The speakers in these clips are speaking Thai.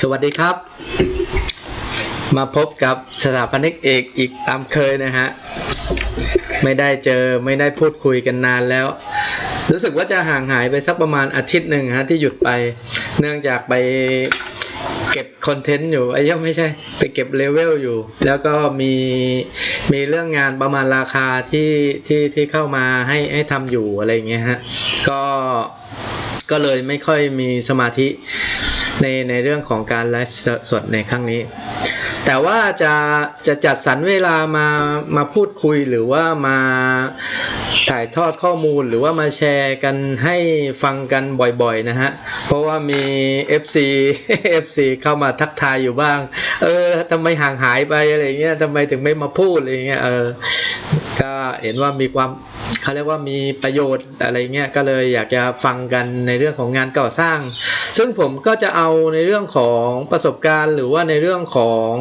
สวัสดีครับ มาพบกับสถาปนิกเอกอีกตามเคยนะฮะ ไม่ได้เจอไม่ได้พูดคุยกันนานแล้ว รู้สึกว่าจะห่างหายไปสักประมาณอาทิตย์หนึ่งฮะที่หยุดไป เนื่องจากไปเก็บคอนเทนต์อยู่ไอ้ยังไม่ใช่ ไปเก็บเลเวลอยู่ แล้วก็มีมีเรื่องงานประมาณราคาที่ที่ที่เข้ามาให้ให้ทำอยู่อะไรอย่างเงี้ยฮะ ก็ก็เลยไม่ค่อยมีสมาธิ ในในเรื่องของการไลฟ์สดในครั้งนี้ แต่ว่าจะจะจัดสรรเวลามามาพูดคุยหรือว่ามาถ่ายทอดข้อมูลหรือว่ามาแชร์กันให้ฟังกันบ่อยๆนะฮะ เพราะว่ามี FC FC เข้ามาทักทายอยู่บ้าง เออทำไมห่างหายไปอะไรเงี้ยทำไมถึงไม่มาพูดอะไรเงี้ยเออก เห็นว่ามีความเขาเรียกว่ามีประโยชน์อะไรเงี้ยก็เลยอยากจะฟังกันในเรื่องของงานก่อสร้าง ซึ่งผมก็จะเอาในเรื่องของประสบการณ์หรือว่าในเรื่องของ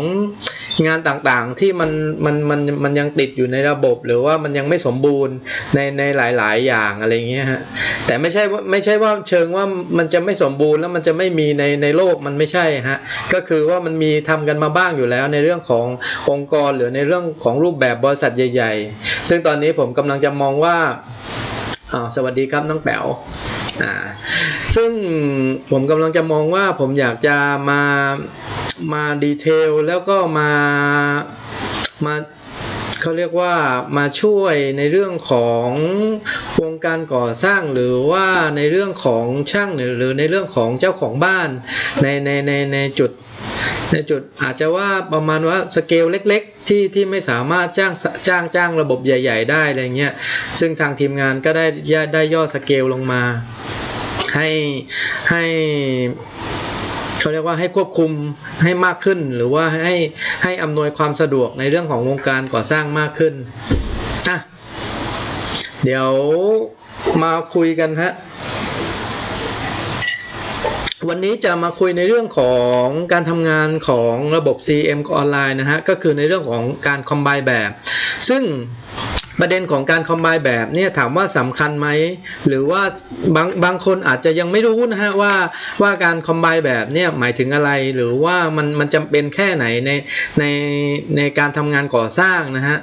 งานต่างๆที่มันมันมันมันยังติดอยู่ในระบบ หรือว่ามันยังไม่สมบูรณ์ในในหลาย ๆ อย่างอะไรเงี้ยฮะแต่ไม่ใช่ว่าไม่ใช่ว่าเชิงว่ามันจะไม่สมบูรณ์แล้วมันจะไม่มีในในโลกมันไม่ใช่ฮะก็คือว่ามันมีทำกันมาบ้างอยู่แล้วในเรื่องขององค์กรหรือในเรื่องของรูปแบบบริษัทใหญ่ ๆซึ่งตอนนี้ผมกำลังจะมองว่าสวัสดีครับน้องแป๋วซึ่งผมกำลังจะมองว่าผมอยากจะมามาดีเทลแล้วก็มามาเขาเรียกว่ามาช่วยในเรื่องของวงการก่อสร้างหรือว่าในเรื่องของช่างหรือหรือในเรื่องของเจ้าของบ้านในในในในจุดในจุดอาจจะว่าประมาณว่าสเกลเล็ก ที่ที่ไม่สามารถจ้างจ้างจ้างระบบใหญ่ ๆ ได้อะไรเงี้ยซึ่งทางทีมงานก็ได้ได้ย่อสเกลลงมา ให้ให้เขาเรียกว่าให้ควบคุมให้มากขึ้น หรือว่าให้ให้อำนวยความสะดวกในเรื่องของวงการก่อสร้างมากขึ้นอะเดี๋ยวมาคุยกันฮะ วันนี้จะมาคุยในเรื่องของการทำงานของระบบ CM ออนไลน์นะฮะก็คือในเรื่องของการคอมไบแบบ ซึ่ง ประเด็นของการคอมไบแบบเนี่ยถามว่าสำคัญไหมหรือว่าบางบางคนอาจจะยังไม่รู้นะฮะว่าว่าการคอมไบแบบเนี่ยหมายถึงอะไรหรือว่ามันมันจำเป็นแค่ไหนในในในการทำงานก่อสร้างนะฮะ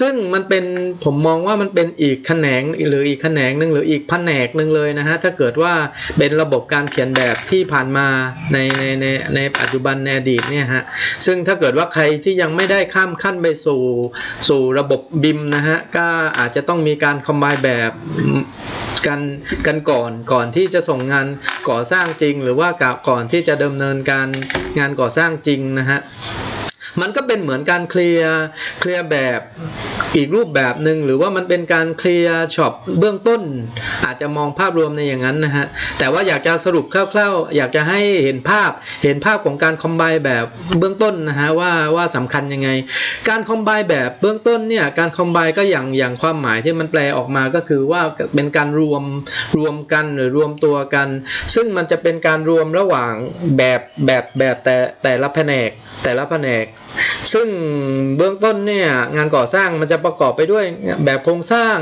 ซึ่งมันเป็นผมมองว่ามันเป็นอีกแขนงหรืออีกแขนงหนึ่งหรืออีกแผนกหนึ่งเลยนะฮะถ้าเกิดว่าเป็นระบบการเขียนแบบที่ผ่านมาในในในในปัจจุบันในอดีตเนี่ยฮะซึ่งถ้าเกิดว่าใครที่ยังไม่ได้ข้ามขั้นไปสู่สู่ระบบบิมนะฮะก็อาจจะต้องมีการคอมไบแบบกันกันก่อนก่อนที่จะส่งงานก่อสร้างจริง หรือว่าก่อนที่จะดำเนินการงานก่อสร้างจริงนะฮะ มันก็เป็นเหมือนการเคลียร์เคลียร์แบบอีกรูปแบบหนึ่งหรือว่ามันเป็นการเคลียร์ช็อปเบื้องต้น อาจจะมองภาพรวมในอย่างนั้นนะฮะแต่ว่าอยากจะสรุปคร่าวๆ อยากจะให้เห็นภาพเห็นภาพของการคอมไบแบบเบื้องต้นนะฮะว่าว่าสำคัญยังไง การคอมไบแบบเบื้องต้นเนี่ยการคอมไบก็อย่างอย่างความหมายที่มันแปลออกมาก็คือว่าเป็นการรวมรวมกันหรือรวมตัวกัน ซึ่งมันจะเป็นการรวมระหว่างแบบแบบแบบแต่แต่ละแผนกแต่ละแผนกซึ่งเบื้องต้นเนี่ยงานก่อสร้างมันจะประกอบไปด้วยแบบโครงสร้าง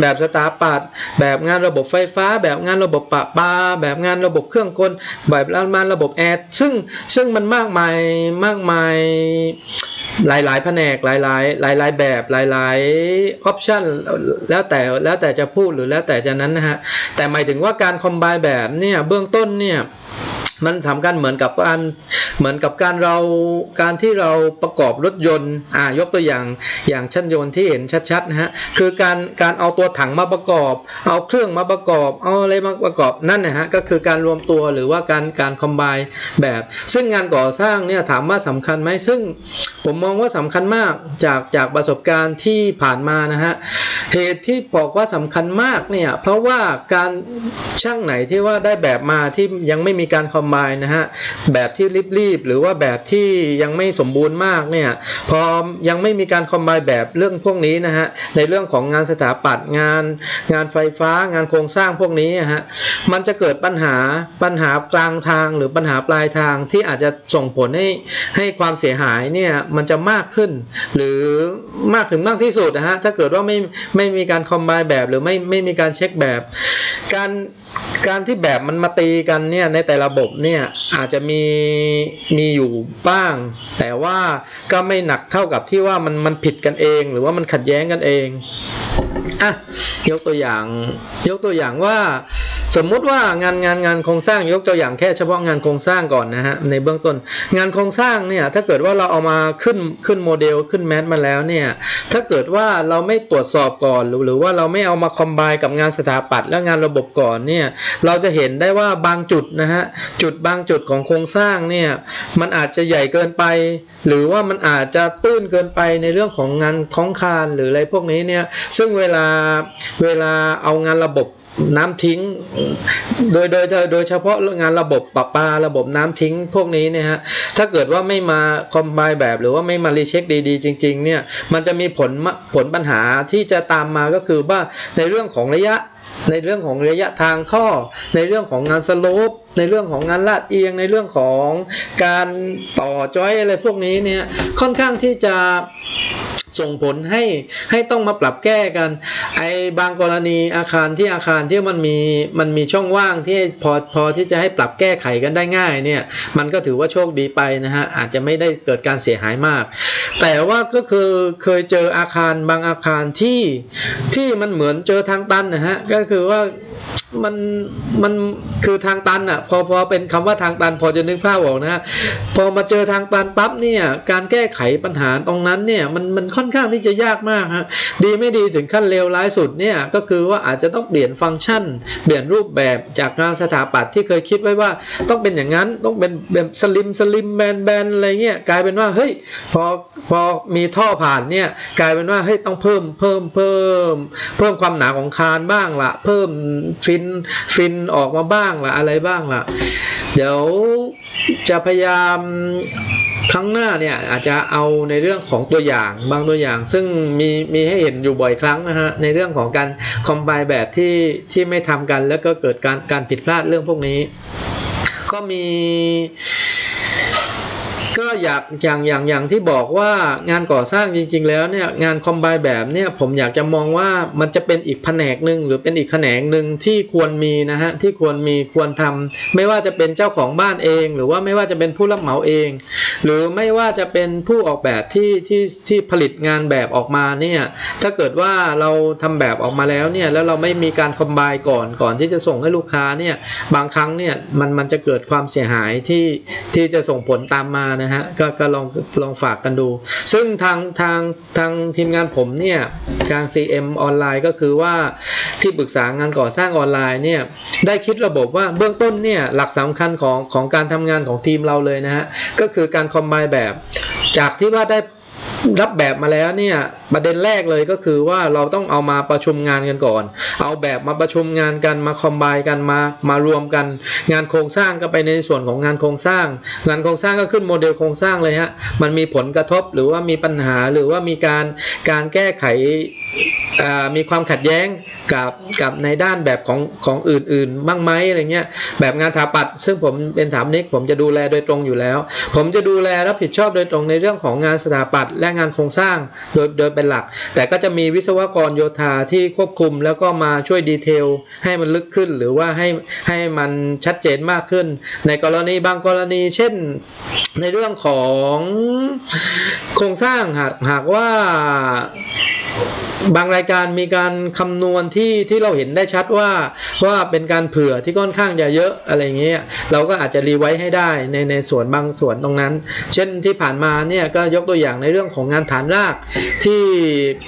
แบบสถาปัตย์แบบงานระบบไฟฟ้า แบบงานระบบปะปา แบบงานระบบเครื่องกลแบบงานระบบแอร์ซึ่งซึ่งมันมากมายมากมายหลายๆแผนกหลายๆหลายๆแบบหลายๆออปชันแล้วแต่แล้วแต่จะพูดหรือแล้วแต่จะนั้นนะฮะ แต่หมายถึงว่าการคอมไบแบบเนี่ยเบื้องต้นเนี่ยมันสำคัญเหมือนกับการเหมือนกับการเราการที่เราประกอบรถยนต์อ่ายกตัวอย่างอย่างชั้นยนต์ที่เห็นชัดๆนะฮะคือการการเอาตัวถังมาประกอบ เอาเครื่องมาประกอบ เอาอะไรมาประกอบนั่นนะฮะก็คือการรวมตัวหรือว่าการการคอมไบแบบ ซึ่งงานก่อสร้างเนี่ยถามว่าสำคัญไหมซึ่งผมมมองว่าสำคัญมากจากจากประสบการณ์ที่ผ่านมานะฮะเหตุที่บอกว่าสำคัญมากเนี่ยเพราะว่าการช่างไหนที่ว่าได้แบบมาที่ยังไม่มีการคอมไบนะฮะแบบที่รีบๆหรือว่าแบบที่ยังไม่สมบูรณ์มากเนี่ยพอยังไม่มีการคอมไบแบบเรื่องพวกนี้นะฮะในเรื่องของงานสถาปัตย์งานงานไฟฟ้างานโครงสร้างพวกนี้ฮะมันจะเกิดปัญหาปัญหากลางทางหรือปัญหาปลายทางที่อาจจะส่งผลให้ให้ความเสียหายเนี่ยมันจะจะมากขึ้น หรือมากถึงมากที่สุดนะฮะถ้าเกิดว่าไม่ไม่มีการคอมไบแบบหรือไม่ไม่มีการเช็คแบบ การการที่แบบมันมาตีกันเนี่ยในแต่ละระบบเนี่ยอาจจะมีมีอยู่บ้าง แต่ว่าก็ไม่หนักเท่ากับที่ว่ามันมันผิดกันเอง หรือว่ามันขัดแย้งกันเองอะยกตัวอย่างยกตัวอย่างว่า สมมุติว่างานงานงานโครงสร้างยกตัวอย่างแค่เฉพาะงานโครงสร้างก่อนนะฮะในเบื้องต้น งานโครงสร้างเนี่ยถ้าเกิดว่าเราเอามาขึ้นขึ้นโมเดลขึ้นแมทมาแล้วเนี่ยถ้าเกิดว่าเราไม่ตรวจสอบก่อนหรือหรือว่าเราไม่เอามาคอมไบกับงานสถาปัตย์และงานระบบก่อนเนี่ยเราจะเห็นได้ว่าบางจุดนะฮะจุดบางจุดของโครงสร้างเนี่ยมันอาจจะใหญ่เกินไป หรือว่ามันอาจจะตื้นเกินไปในเรื่องของงานท้องคานหรืออะไรพวกนี้เนี่ยซึ่งเวลาเวลาเอางานระบบน้ำทิ้ง โดยโดยโดยเฉพาะงานระบบปรับปาระบบน้ำทิ้ง พวกนี้เนี่ยฮะถ้าเกิดว่าไม่มาคอมไบแบบหรือว่าไม่มารีเช็คดีๆ จริง ๆ เนี่ยมันจะมีผลผลปัญหาที่จะตามมาก็คือว่าในเรื่องของระยะในเรื่องของระยะทางท่อ ในเรื่องของงานสโลปในเรื่องของงานลาดเอียง ในเรื่องของการต่อจอยอะไรพวกนี้เนี่ยค่อนข้างที่จะ ส่งผลให้ให้ต้องมาปรับแก้กัน ไอ้บางกรณีอาคารที่อาคารที่มันมีมันมีช่องว่างที่พอพอที่จะให้ปรับแก้ไขกันได้ง่ายเนี่ยมันก็ถือว่าโชคดีไปนะฮะอาจจะไม่ได้เกิดการเสียหายมาก แต่ว่าก็คือเคยเจออาคารบางอาคารที่ที่มันเหมือนเจอทางตันนะฮะก็คือว่า มันมันคือทางตันอะ พอพอเป็นคำว่าทางตันพอจะนึกภาพออกนะฮะพอมาเจอทางตันปั๊บเนี่ยการแก้ไขปัญหาตรงนั้นเนี่ยมันมันค่อนข้างที่จะยากมากฮะดีไม่ดีถึงขั้นเลวร้ายสุดเนี่ยก็คือว่าอาจจะต้องเปลี่ยนฟังก์ชัน เปลี่ยนรูปแบบจากงานสถาปัตย์ที่เคยคิดไว้ว่าต้องเป็นอย่างนั้นต้องเป็นแบบสลิมสลิมแบนแบนอะไรเงี้ยกลายเป็นว่าเฮ้ยพอพอมีท่อผ่านเนี่ยกลายเป็นว่าเฮ้ยต้องเพิ่มเพิ่มเพิ่ม เพิ่มความหนาของคานบ้างละเพิ่มฟินฟินออกมาบ้างละอะไรบ้างล่ะ เดี๋ยวจะพยายามครั้งหน้าเนี่ยอาจจะเอาในเรื่องของตัวอย่างบางตัวอย่าง ซึ่งมีมีให้เห็นอยู่บ่อยครั้งนะฮะในเรื่องของการคอมไบแบบที่ที่ไม่ทำกัน แล้วก็เกิดการการผิดพลาดเรื่องพวกนี้ ก็มี ก็อยากอย่างอย่างอย่างที่บอกว่างานก่อสร้างจริง ๆ แล้วเนี่ยงานคอมไบแบบเนี่ยผมอยากจะมองว่ามันจะเป็นอีกแผนกหนึ่งหรือเป็นอีกแขนงหนึ่งที่ควรมีนะฮะที่ควรมีควรทำไม่ว่าจะเป็นเจ้าของบ้านเอง หรือว่าไม่ว่าจะเป็นผู้รับเหมาเอง หรือไม่ว่าจะเป็นผู้ออกแบบที่ที่ที่ผลิตงานแบบออกมาเนี่ยถ้าเกิดว่าเราทำแบบออกมาแล้วเนี่ยแล้วเราไม่มีการคอมไบก่อนก่อนที่จะส่งให้ลูกค้าเนี่ยบางครั้งเนี่ยมันมันจะเกิดความเสียหายที่ที่จะส่งผลตามมานะฮะก็ก็ลองลองฝากกันดู ซึ่งทางทางทางทีมงานผมเนี่ยทาง CM ออนไลน์ก็คือว่าที่ปรึกษางานก่อสร้างออนไลน์เนี่ยได้คิดระบบว่าเบื้องต้นเนี่ยหลักสำคัญของของการทำงานของทีมเราเลยนะฮะก็คือการคอมไบแบบ จากที่ว่าได้ รับแบบมาแล้วเนี่ยประเด็นแรกเลยก็คือว่าเราต้องเอามาประชุมงานกันก่อน เอาแบบมาประชุมงานกันมาคอมไบกันมามารวมกัน งานโครงสร้างก็ไปในส่วนของงานโครงสร้าง งานโครงสร้างก็ขึ้นโมเดลโครงสร้างเลยฮะมันมีผลกระทบหรือว่ามีปัญหาหรือว่ามีการการแก้ไขมีความขัดแย้งกับกับในด้านแบบของของอื่นๆบ้างไหมอะไรเงี้ยแบบงานถาปัดซึ่งผมเป็นถามนิกผมจะดูแลโดยตรงอยู่แล้ว ผมจะดูแลรับผิดชอบโดยตรงในเรื่องของงานสถาปัตย์และงานโครงสร้างโดยโดยเป็นหลัก แต่ก็จะมีวิศวกรโยธาที่ควบคุมแล้วก็มาช่วยดีเทลให้มันลึกขึ้น หรือว่าให้ให้มันชัดเจนมากขึ้น ในกรณีบางกรณี เช่นในเรื่องของโครงสร้างหากหากว่าบางรายการมีการคำนวณที่ที่เราเห็นได้ชัดว่าว่าเป็นการเผื่อที่ค่อนข้างจะเยอะอะไรเงี้ยเราก็อาจจะรีไว้ให้ได้ในในส่วนบางส่วนตรงนั้น เช่นที่ผ่านมาเนี่ยก็ยกตัวอย่างในเรื่องของของานฐานรากที่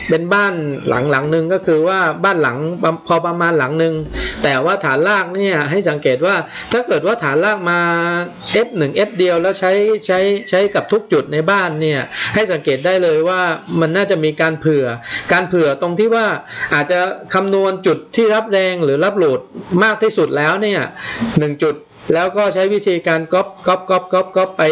เป็นบ้านหลังหลังหนึ่งก็คือว่าบ้านหลังพอประมาณหลังหนึ่งแต่ว่าฐานรากเนี่ยให้สังเกตว่าถ้าเกิดว่าฐานรากมา F1 F เดียวแล้วใช้ใช้ใช้กับทุกจุดในบ้านเนี่ยให้สังเกตได้เลยว่ามันน่าจะมีการเผื่อ การเผื่อตรงที่ว่าอาจจะคำนวณจุดที่รับแรงหรือรับโหลดมากที่สุดแล้วเนี่ยหนึ่งจุด แล้วก็ใช้วิธีการก๊อปก๊อปก๊อปก๊อปก๊อปไป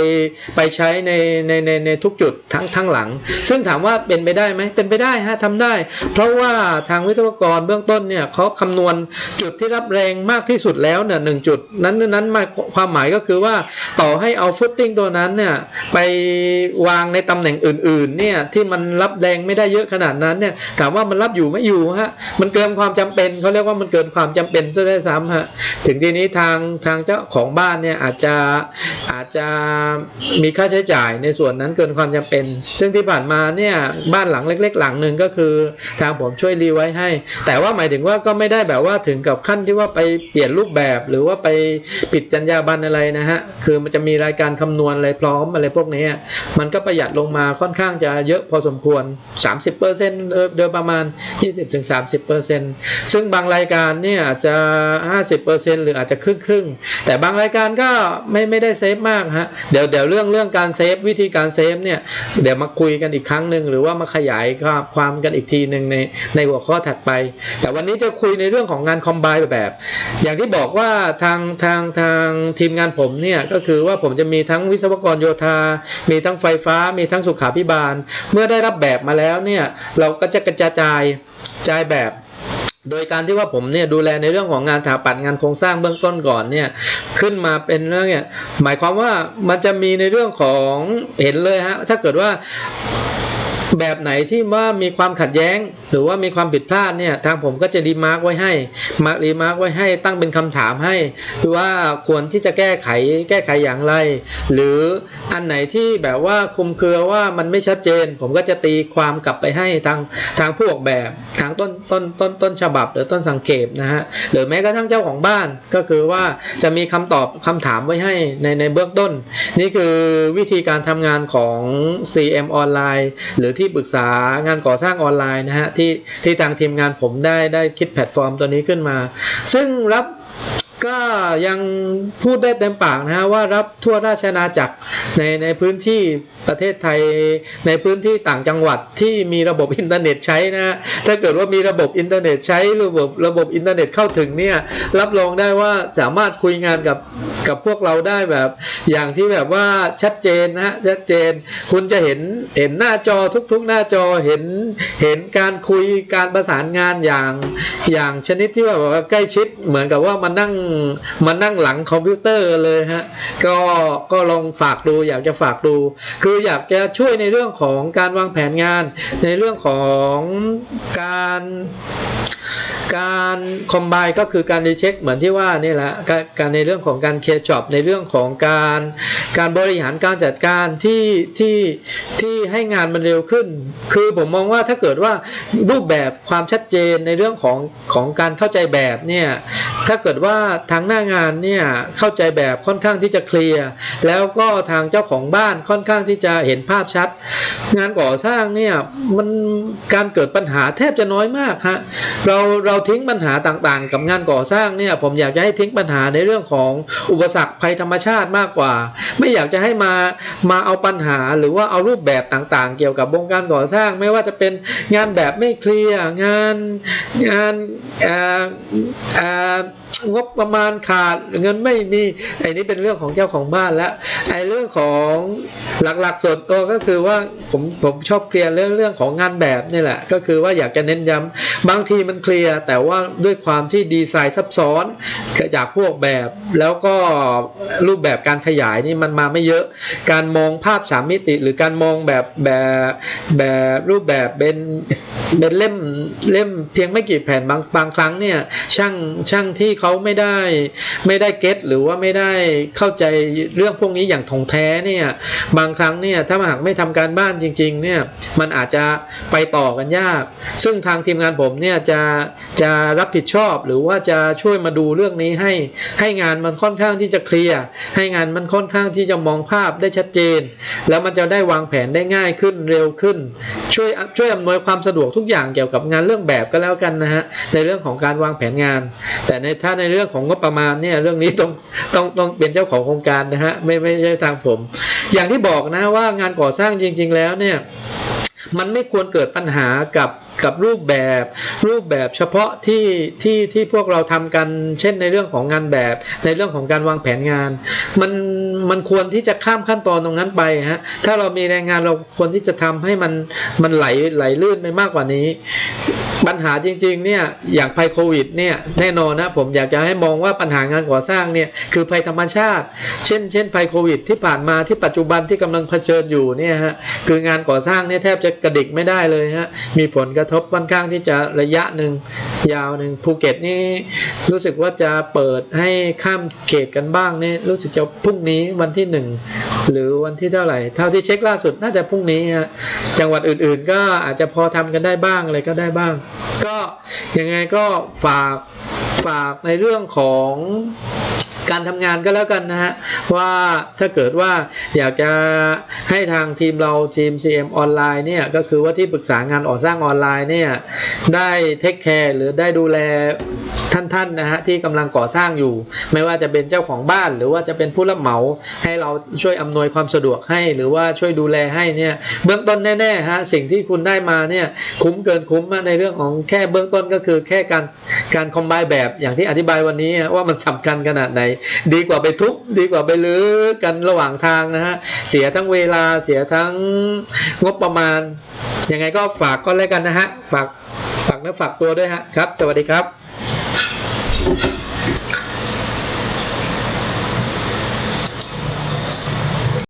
ไปใช้ในในในในทุกจุดทั้งทั้งหลัง ซึ่งถามว่าเป็นไปได้ไหมเป็นไปได้ฮะทำได้ เพราะว่าทางวิศวกรเบื้องต้นเนี่ยเขาคำนวณจุดที่รับแรงมากที่สุดแล้วเนี่ยหนึ่งจุดนั้นนั้นมาความหมายก็คือว่าต่อให้เอาฟุตติ้งตัวนั้นเนี่ยไปวางในตำแหน่งอื่นๆเนี่ยที่มันรับแรงไม่ได้เยอะขนาดนั้นเนี่ยถามว่ามันรับอยู่ไม่อยู่ฮะมันเกินความจำเป็นเขาเรียกว่ามันเกินความจำเป็นซะได้ซ้ำฮะถึงทีนี้ทางทางเจ้าของบ้านเนี่ยอาจจะอาจจะมีค่าใช้จ่ายในส่วนนั้นเกินความจำเป็น ซึ่งที่ผ่านมาเนี่ยบ้านหลังเล็ก ๆ หลังหนึ่งก็คือทางผมช่วยรีไว้ให้ แต่ว่าหมายถึงว่าก็ไม่ได้แบบว่าถึงกับขั้นที่ว่าไปเปลี่ยนรูปแบบ หรือว่าไปปิดจรรยาบรรณอะไรนะฮะคือมันจะมีรายการคำนวณอะไรพร้อมอะไรพวกนี้มันก็ประหยัดลงมาค่อนข้างจะเยอะพอสมควร 30%โดยประมาณ 20-30%ซึ่งบางรายการเนี่ยอาจจะ 50%หรืออาจจะครึ่งครึ่งแต่บางรายการก็ไม่ไม่ได้เซฟมากฮะเดี๋ยวเดี๋ยวเรื่องเรื่องการเซฟวิธีการเซฟเนี่ยเดี๋ยวมาคุยกันอีกครั้งหนึ่งหรือว่ามาขยายความกันอีกทีหนึ่งในในหัวข้อถัดไป แต่วันนี้จะคุยในเรื่องของงานคอมไบแบบ อย่างที่บอกว่าทางทางทางทีมงานผมเนี่ยก็คือว่าผมจะมีทั้งวิศวกรโยธา มีทั้งไฟฟ้า มีทั้งสุขาพิบาล เมื่อได้รับแบบมาแล้วเนี่ยเราก็จะกระจายจ่ายแบบ โดยการที่ว่าผมเนี่ยดูแลในเรื่องของงานถาปัดงานโครงสร้างเบื้องต้นก่อนเนี่ยขึ้นมาเป็นเรื่องเนี่ยหมายความว่ามันจะมีในเรื่องของเห็นเลยฮะถ้าเกิดว่าแบบไหนที่ว่ามีความขัดแย้ง หรือว่ามีความผิดพลาดเนี่ยทางผมก็จะรีมาร์กไว้ให้มารีมาร์กไว้ให้ตั้งเป็นคำถามให้ว่าควรที่จะแก้ไขแก้ไขอย่างไร หรืออันไหนที่แบบว่าคุมเครือว่ามันไม่ชัดเจน ผมก็จะตีความกลับไปให้ทางทางผู้ออกแบบทางต้นต้นต้นต้นฉบับหรือต้นสังเกตนะฮะหรือแม้กระทั่งเจ้าของบ้านก็คือว่าจะมีคำตอบคำถามไว้ให้ในในเบื้องต้น นี่คือวิธีการทำงานของ CM ออนไลน์หรือที่ปรึกษางานก่อสร้างออนไลน์นะฮะที่ที่ทางทีมงานผมได้ได้คิดแพลตฟอร์มตัวนี้ขึ้นมา ซึ่งรับ ก็ยังพูดได้เต็มปากนะฮะว่ารับทั่วราชอาณาจักรในในพื้นที่ประเทศไทยในพื้นที่ต่างจังหวัดที่มีระบบอินเทอร์เน็ตใช้นะถ้าเกิดว่ามีระบบอินเทอร์เน็ตใช้ระบบระบบอินเทอร์เน็ตเข้าถึงเนี่ยรับรองได้ว่าสามารถคุยงานกับกับพวกเราได้แบบอย่างที่แบบว่าชัดเจนนะชัดเจน คุณจะเห็นเห็นหน้าจอทุก ๆ หน้าจอเห็นเห็นการคุยการประสานงานอย่างอย่างชนิดที่แบบว่าใกล้ชิดเหมือนกับว่ามานั่งมานั่งหลังคอมพิวเตอร์เลยฮะก็ก็ลองฝากดู อยากจะฝากดู คืออยากจะช่วยในเรื่องของการวางแผนงาน ในเรื่องของการ การคอมไบก็คือการรีเช็คเหมือนที่ว่านี่แหละการในเรื่องของการเคลียร์จ็อบในเรื่องของการการบริหารการจัดการที่ที่ที่ให้งานมันเร็วขึ้น คือผมมองว่าถ้าเกิดว่ารูปแบบความชัดเจนในเรื่องของของการเข้าใจแบบเนี่ยถ้าเกิดว่าทางหน้างานเนี่ยเข้าใจแบบค่อนข้างที่จะเคลียร์แล้วก็ทางเจ้าของบ้านค่อนข้างที่จะเห็นภาพชัด งานก่อสร้างเนี่ยมันการเกิดปัญหาแทบจะน้อยมากฮะเราเราทิ้งปัญหาต่างๆ กับงานก่อสร้างเนี่ยผมอยากจะให้ทิ้งปัญหาในเรื่องของอุปสรรคภัยธรรมชาติมากกว่า ไม่อยากจะให้มามาเอาปัญหาหรือว่าเอารูปแบบต่างๆ เกี่ยวกับวงการก่อสร้าง ไม่ว่าจะเป็นงานแบบไม่เคลียร์งานงานอ่าอ่า งบประมาณขาดเงินไม่มีไอ้นี้เป็นเรื่องของเจ้าของบ้านแล้วไอ้เรื่องของหลักๆส่วนตัวก็คือว่าผมผมชอบเคลียร์เรื่องเรื่องของงานแบบนี่แหละ ก็คือว่าอยากจะเน้นย้ำบางทีมันเคลียร์แต่ว่าด้วยความที่ดีไซน์ซับซ้อนจากพวกแบบแล้วก็รูปแบบการขยายนี่มันมาไม่เยอะ การมองภาพสามมิติ หรือการมองแบบแบบแบบรูปแบบเป็นเป็นเล่มเล่มเพียงไม่กี่แผ่นบางบางครั้งเนี่ยช่างช่างที่เขาไม่ได้ไม่ได้เก็ตหรือว่าไม่ได้เข้าใจเรื่องพวกนี้อย่างถ่องแท้เนี่ยบางครั้งเนี่ยถ้าหากไม่ทำการบ้านจริงๆเนี่ยมันอาจจะไปต่อกันยาก ซึ่งทางทีมงานผมเนี่ยจะจะรับผิดชอบ หรือว่าจะช่วยมาดูเรื่องนี้ให้ให้งานมันค่อนข้างที่จะเคลียร์ให้งานมันค่อนข้างที่จะมองภาพได้ชัดเจน แล้วมันจะได้วางแผนได้ง่ายขึ้นเร็วขึ้น ช่วยช่วยอำนวยความสะดวกทุกอย่างเกี่ยวกับงานเรื่องแบบก็แล้วกันนะฮะในเรื่องของการวางแผนงาน แต่ในถ้าในในเรื่องของงบประมาณเนี่ยเรื่องนี้ต้องต้องต้องเป็นเจ้าของโครงการนะฮะไม่ไม่ใช่ทางผม อย่างที่บอกนะว่างานก่อสร้างจริง ๆ แล้วเนี่ยมันไม่ควรเกิดปัญหากับกับรูปแบบรูปแบบเฉพาะที่ที่ที่พวกเราทำกัน เช่นในเรื่องของงานแบบ ในเรื่องของการวางแผนงาน มันมันควรที่จะข้ามขั้นตอนตรงนั้นไปฮะถ้าเรามีแรงงานเราควรที่จะทำให้มันมันไหลไหลลื่นไปมากกว่านี้ ปัญหาจริงๆเนี่ยอย่างภัยโควิดเนี่ยแน่นอนนะผมอยากจะให้มองว่าปัญหางานก่อสร้างเนี่ยคือภัยธรรมชาติ เช่น เช่นภัยโควิด ที่ผ่านมาที่ปัจจุบันที่กำลังเผชิญอยู่เนี่ยฮะคืองานก่อสร้างเนี่ยแทบจะกระดิกไม่ได้เลยฮะมีผลกระทบค่อนข้างที่จะระยะหนึ่งยาวหนึ่งภูเก็ตนี่รู้สึกว่าจะเปิดให้ข้ามเขตกันบ้างเนี่ยรู้สึกจะพรุ่งนี้วันที่หนึ่งหรือวันที่เท่าไหร่ เท่าที่เช็คล่าสุดน่าจะพรุ่งนี้ฮะจังหวัดอื่นๆ ก็อาจจะพอทำกันได้บ้างอะไรก็ได้บ้าง ก็ยังไงก็ฝากฝากในเรื่องของ การทำงานก็แล้วกันนะฮะว่าถ้าเกิดว่าอยากจะให้ทางทีมเราทีม CM ออนไลน์เนี่ยก็คือว่าที่ปรึกษางานก่อสร้างออนไลน์เนี่ยได้เทคแคร์หรือได้ดูแลท่านๆนะฮะที่กำลังก่อสร้างอยู่ ไม่ว่าจะเป็นเจ้าของบ้าน หรือว่าจะเป็นผู้รับเหมาให้เราช่วยอำนวยความสะดวกให้ หรือว่าช่วยดูแลให้เนี่ยเบื้องต้นแน่ๆฮะสิ่งที่คุณได้มาเนี่ยคุ้มเกินคุ้มอะในเรื่องของแค่เบื้องต้นก็คือแค่การการคอมไบแบบอย่างที่อธิบายวันนี้ว่ามันสำคัญขนาดไหน ดีกว่าไปทุบดีกว่าไปลื้อกันระหว่างทางนะฮะเสียทั้งเวลาเสียทั้งงบประมาณ ยังไงก็ฝากก็แล้วกันนะฮะฝากฝากนื้อฝากตัวด้วยฮะครับ สวัสดีครับ